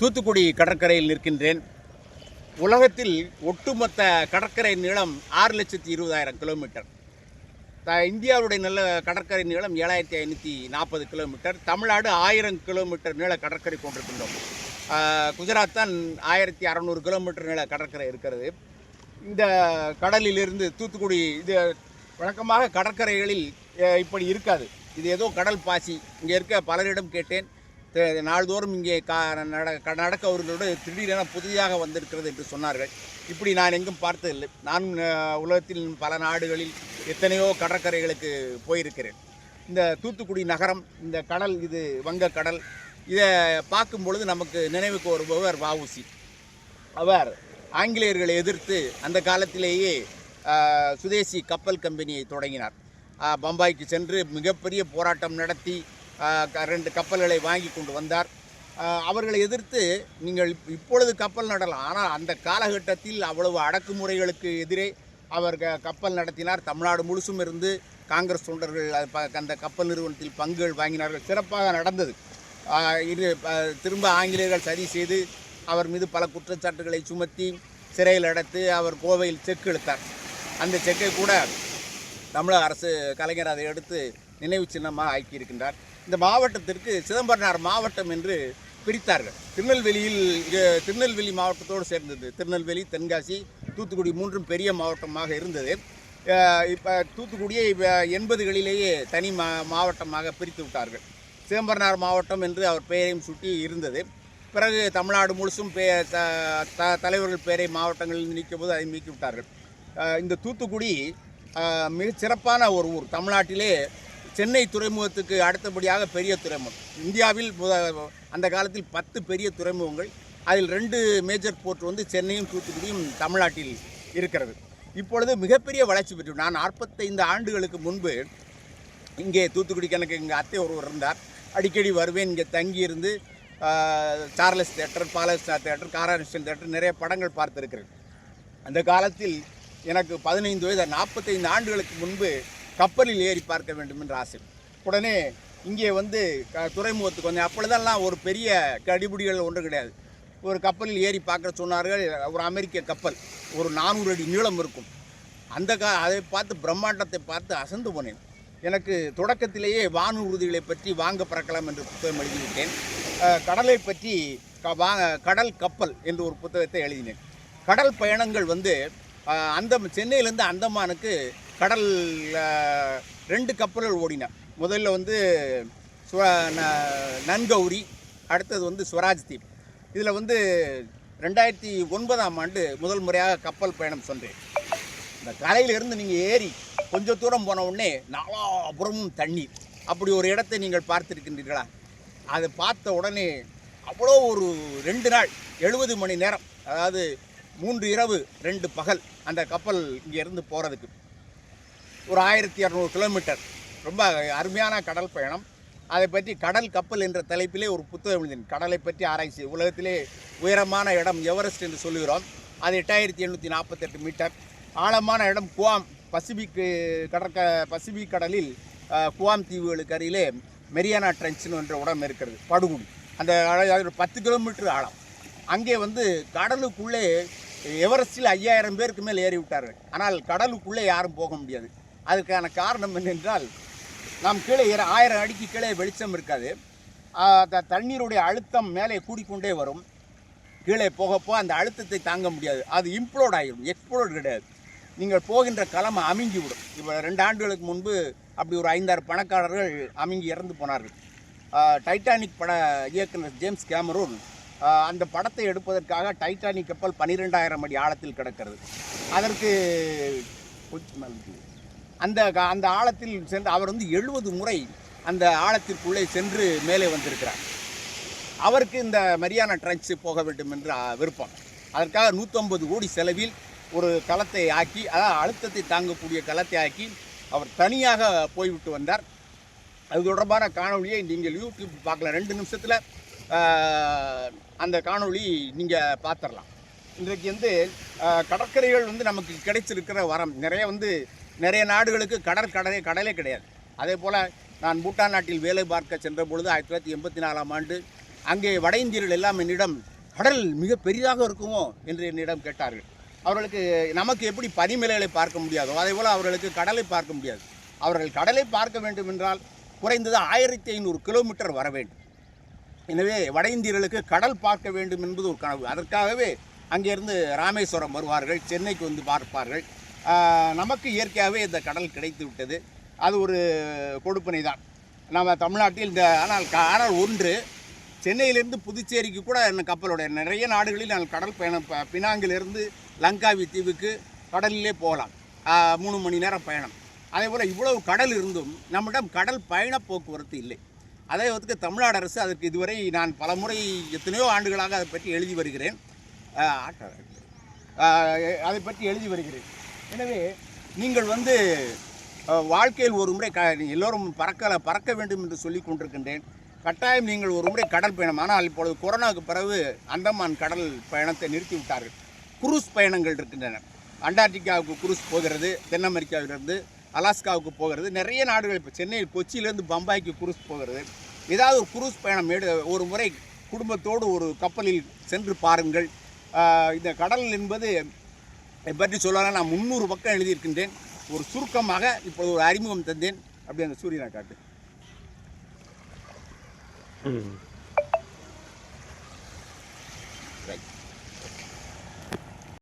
தூத்துக்குடி கடற்கரையில் நிற்கின்றேன். உலகத்தில் ஒட்டுமொத்த கடற்கரை நீளம் ஆறு லட்சத்தி இருபதாயிரம் கிலோமீட்டர். த இந்தியாவுடைய நல்ல கடற்கரை நீளம் ஏழாயிரத்தி ஐநூற்றி நாற்பது கிலோமீட்டர். தமிழ்நாடு ஆயிரம் கிலோமீட்டர் நீள கடற்கரை கொண்டிருக்கின்றோம். குஜராத் தான் ஆயிரத்தி அறநூறு கிலோமீட்டர் நீள கடற்கரை இருக்கிறது. இந்த கடலிலிருந்து தூத்துக்குடி இது வழக்கமாக கடற்கரைகளில் இப்படி இருக்காது. இது ஏதோ கடல் பாசி. இங்கே இருக்க பலரிடம் கேட்டேன். நாள்தோறும் இங்கே கா நட நடக்கவர்களோடு திடீரென புதிதாக வந்திருக்கிறது என்று சொன்னார்கள். இப்படி நான் எங்கும் பார்த்ததில்லை. நான் உலகத்தில் பல நாடுகளில் எத்தனையோ கடற்கரைகளுக்கு போயிருக்கிறேன். இந்த தூத்துக்குடி நகரம் இந்த கடல் இது வங்கக்கடல் கடல் இதை பார்க்கும் பொழுது நமக்கு நினைவுக்கு வருபவர் வஉசி. அவர் ஆங்கிலேயர்களை எதிர்த்து அந்த காலத்திலேயே சுதேசி கப்பல் கம்பெனியை தொடங்கினார். பம்பாய்க்கு சென்று மிகப்பெரிய போராட்டம் நடத்தி ரெண்டு கப்பல்களை வாங்கி கொண்டு வந்தார். அவர்களை எதிர்த்து நீங்கள் இப்பொழுது கப்பல் நடலாம். ஆனால் அந்த காலகட்டத்தில் அவ்வளவு அடக்குமுறைகளுக்கு எதிரே அவர் க- கப்பல் நடத்தினார். தமிழ்நாடு முழுசும் இருந்து காங்கிரஸ் தொண்டர்கள் அந்த கப்பல் நிறுவனத்தில் பங்குகள் வாங்கினார்கள். சிறப்பாக நடந்தது. இது ப- திரும்ப ஆங்கிலேயர்கள் சதி செய்து அவர் மீது பல குற்றச்சாட்டுகளை சுமத்தி சிறையில் அடைத்து அவர் கோவையில் செக் எடுத்தார் அந்த செக்கை கூட தமிழக அரசு கலைஞர் அதை எடுத்து நினைவு சின்னமாக ஆக்கியிருக்கின்றார். இந்த மாவட்டத்திற்கு சிதம்பரனார் மாவட்டம் என்று பிரித்தார்கள். திருநெல்வேலியில் திருநெல்வேலி மாவட்டத்தோடு சேர்ந்தது. திருநெல்வேலி தென்காசி தூத்துக்குடி மூன்றும் பெரிய மாவட்டமாக இருந்தது. இப்போ தூத்துக்குடியை எண்பதுகளிலேயே தனி மா மாவட்டமாக பிரித்து விட்டார்கள். சிதம்பரனார் மாவட்டம் என்று அவர் பெயரையும் சுட்டி இருந்தது. பிறகு தமிழ்நாடு முழுசும் பே த த- தலைவர்கள் பெயரை மாவட்டங்களில் நீக்கும்போது போது அதை நீக்கி விட்டார்கள். இந்த தூத்துக்குடி மிகச்சிறப்பான மிகச் சிறப்பான ஒரு ஊர். தமிழ்நாட்டிலே சென்னை துறைமுகத்துக்கு அடுத்தபடியாக பெரிய துறைமுகம். இந்தியாவில் அந்த காலத்தில் பத்து பெரிய துறைமுகங்கள். அதில் ரெண்டு மேஜர் போர்ட் வந்து சென்னையும் தூத்துக்குடியும் தமிழ்நாட்டில் இருக்கிறது. இப்பொழுது மிகப்பெரிய வளர்ச்சி பெற்று நான் நாற்பத்தைந்து ஆண்டுகளுக்கு முன்பு இங்கே தூத்துக்குடிக்கு எனக்கு எங்கள் அத்தை ஒருவர் இருந்தார். அடிக்கடி வருவேன் இங்கே தங்கியிருந்து சார்லஸ் தேட்டர் பாலஸ்டா தேட்டர் காரானிஸ்டன் தேட்டர் நிறைய படங்கள் பார்த்துருக்கிறேன். அந்த காலத்தில் எனக்கு பதினைந்து வயது நாற்பத்தைந்து ஆண்டுகளுக்கு முன்பு கப்பலில் ஏறி பார்க்க வேண்டும் என்ற ஆசை. உடனே இங்கே வந்து க துறைமுகத்துக்கு வந்தேன். அப்பொழுதெல்லாம் ஒரு பெரிய கடிபிடிகள் ஒன்று கிடையாது. ஒரு கப்பலில் ஏறி பார்க்க சொன்னார்கள் ஒரு அமெரிக்க கப்பல் ஒரு நானூறு அடி நீளம் இருக்கும். அந்த கா அதை பார்த்து பிரம்மாண்டத்தை பார்த்து அசந்து போனேன். எனக்கு தொடக்கத்திலேயே வானூர்திகளை பற்றி வாங்க பறக்கலாம் என்று புத்தகம் எழுதிவிட்டேன். கடலை பற்றி க வா கடல் கப்பல் என்று ஒரு புத்தகத்தை எழுதினேன். கடல் பயணங்கள் வந்து அந்த சென்னையிலேருந்து அந்தமானுக்கு கடல் ரெண்டு கப்பல்கள் ஓடின. முதல்ல வந்து சுவ ந- நன்கௌரி அடுத்தது வந்து ஸ்வராஜ் தீப். இதில் வந்து ரெண்டாயிரத்தி ஒன்பதாம் ஆண்டு முதல் முறையாக கப்பல் பயணம் சென்றேன். இந்த கரையிலிருந்து நீங்கள் ஏறி கொஞ்சம் தூரம் போன உடனே நாலாபுறமும் தண்ணீர். அப்படி ஒரு இடத்தை நீங்கள் பார்த்துருக்கின்றீர்களா? அதை பார்த்த உடனே அவ்வளோ ஒரு ரெண்டு நாள் எழுபது மணி நேரம் அதாவது மூன்று இரவு ரெண்டு பகல் அந்த கப்பல் இங்கேருந்து போகிறதுக்கு ஒரு ஆயிரத்தி இரநூறு கிலோமீட்டர். ரொம்ப அருமையான கடல் பயணம். அதை பற்றி கடல் கப்பல் என்ற தலைப்பிலே ஒரு புத்தகம் எழுதினேன். கடலை பற்றி ஆராய்ச்சி. உலகத்திலே உயரமான இடம் எவரெஸ்ட் என்று சொல்லுகிறோம். அது எட்டாயிரத்தி எண்ணூற்றி நாற்பத்தெட்டு மீட்டர். ஆழமான இடம் குவாம் பசிபிக் கடற்க பசிபிக் கடலில் குவாம் தீவுகளுக்கு அருகிலே மெரியானா ட்ரென்ச்னு என்ற உடம்பு இருக்கிறது. படுகுடி. அந்த அது ஒரு பத்து கிலோமீட்டர் ஆழம். அங்கே வந்து கடலுக்குள்ளே எவரெஸ்டில் ஐயாயிரம் பேருக்கு மேல் ஏறி விட்டார்கள் ஆனால் கடலுக்குள்ளே யாரும் போக முடியாது. அதுக்கான காரணம் என்னென்றால் நாம் கீழே ஏற ஆயிரம் அடிக்கு கீழே வெளிச்சம் இருக்காது. அந்த தண்ணீருடைய அழுத்தம் மேலே கூடிக்கொண்டே வரும். கீழே போகப்போ அந்த அழுத்தத்தை தாங்க முடியாது. அது இம்ப்ளோட் ஆகிடும் எக்ஸ்ப்ளோட் கிடையாது. நீங்கள் போகின்ற களம் அமுங்கி விடும் இப்போ ரெண்டு ஆண்டுகளுக்கு முன்பு அப்படி ஒரு ஐந்தாறு பணக்காரர்கள் அமுங்கி இறந்து போனார்கள். டைட்டானிக் பட இயக்குனர் ஜேம்ஸ் கேமரூன் அந்த படத்தை எடுப்பதற்காக டைட்டானிக் கப்பல் பன்னிரெண்டாயிரம் அடி ஆழத்தில் கிடக்கிறது. அதற்கு கொஞ்சம் அந்த அந்த ஆழத்தில் சென்று அவர் வந்து எழுபது முறை அந்த ஆழத்திற்குள்ளே சென்று மேலே வந்திருக்கிறார். அவருக்கு இந்த மரியானா ட்ரென்ச் போக வேண்டும் என்று விருப்பம். அதற்காக நூற்றம்பது கோடி செலவில் ஒரு களத்தை ஆக்கி அதாவது அழுத்தத்தை தாங்கக்கூடிய களத்தை ஆக்கி அவர் தனியாக போய்விட்டு வந்தார். அது தொடர்பான காணொலியை நீங்கள் யூடியூப் பார்க்கலாம். ரெண்டு நிமிஷத்தில் அந்த காணொளி நீங்கள் பார்த்துடலாம். இன்றைக்கு வந்து கடற்கரைகள் வந்து நமக்கு கிடைச்சிருக்கிற வரம். நிறைய வந்து நிறைய நாடுகளுக்கு கடற்கடலே கடலே கிடையாது. அதே போல் நான் பூட்டான் நாட்டில் வேலை பார்க்க சென்ற பொழுது ஆயிரத்தி தொள்ளாயிரத்தி எண்பத்தி நாலாம் ஆண்டு அங்கே வட இந்தியர்கள் எல்லாம் என்னிடம் கடல் மிக பெரிதாக இருக்குமோ? என்று என்னிடம் கேட்டார்கள். அவர்களுக்கு நமக்கு எப்படி பனிமலைகளை பார்க்க முடியாதோ? அதே போல் அவர்களுக்கு கடலை பார்க்க முடியாது. அவர்கள் கடலை பார்க்க வேண்டும் என்றால் குறைந்தது ஆயிரத்தி ஐநூறு கிலோமீட்டர் வர வேண்டும். எனவே வட இந்தியர்களுக்கு கடல் பார்க்க வேண்டும் என்பது ஒரு கனவு. அதற்காகவே அங்கேருந்து ராமேஸ்வரம் வருவார்கள் சென்னைக்கு வந்து பார்ப்பார்கள். நமக்கு இயற்கையாகவே இந்த கடல் கிடைத்து விட்டது. அது ஒரு கொடுப்பனை தான். நம்ம தமிழ்நாட்டில் இந்த ஆனால் ஆனால் ஒன்று சென்னையிலேருந்து புதுச்சேரிக்கு கூட என்ன கப்பலோட நிறைய நாடுகளில் நான் கடல் பயணம் ப- பினாங்கிலிருந்து லங்காவி தீவுக்கு கடலிலே போகலாம். மூணு மணி நேரம் பயணம். அதே போல் இவ்வளவு கடல் இருந்தும் நம்மிடம் கடல் பயண போக்குவரத்து இல்லை. அதே வந்து தமிழ்நாடு அரசு அதற்கு இதுவரை நான் பலமுறை எத்தனையோ ஆண்டுகளாக அதை பற்றி எழுதி வருகிறேன். அதை பற்றி எழுதி வருகிறேன். எனவே நீங்கள் வந்து வாழ்க்கையில் ஒரு முறை க எல்லோரும் பறக்கலை பறக்க வேண்டும் என்று சொல்லி கொண்டிருக்கின்றேன். கட்டாயம் நீங்கள் ஒரு முறை கடல் பயணம். ஆனால் இப்பொழுது கொரோனாவுக்கு பிறகு அந்தமான் கடல் பயணத்தை நிறுத்திவிட்டார்கள் குரூஸ் பயணங்கள் இருக்கின்றன. அண்டார்டிகாவுக்கு குரூஸ் போகிறது தென் அமெரிக்காவிலிருந்து அலாஸ்காவுக்கு போகிறது. நிறைய நாடுகள் இப்போ சென்னையில் கொச்சியிலேருந்து பம்பாய்க்கு குரூஸ் போகிறது. ஏதாவது ஒரு குரூஸ் பயணம் எடு ஒரு முறை குடும்பத்தோடு ஒரு கப்பலில் சென்று பாருங்கள். இந்த கடல் என்பது பற்றி சொல்லலாம் நான் முந்நூறு பக்கம் எழுதியிருக்கின்றேன். ஒரு சுருக்கமாக இப்போது ஒரு அறிமுகம் தந்தேன். அப்படி அந்த சூரியனை காட்டு.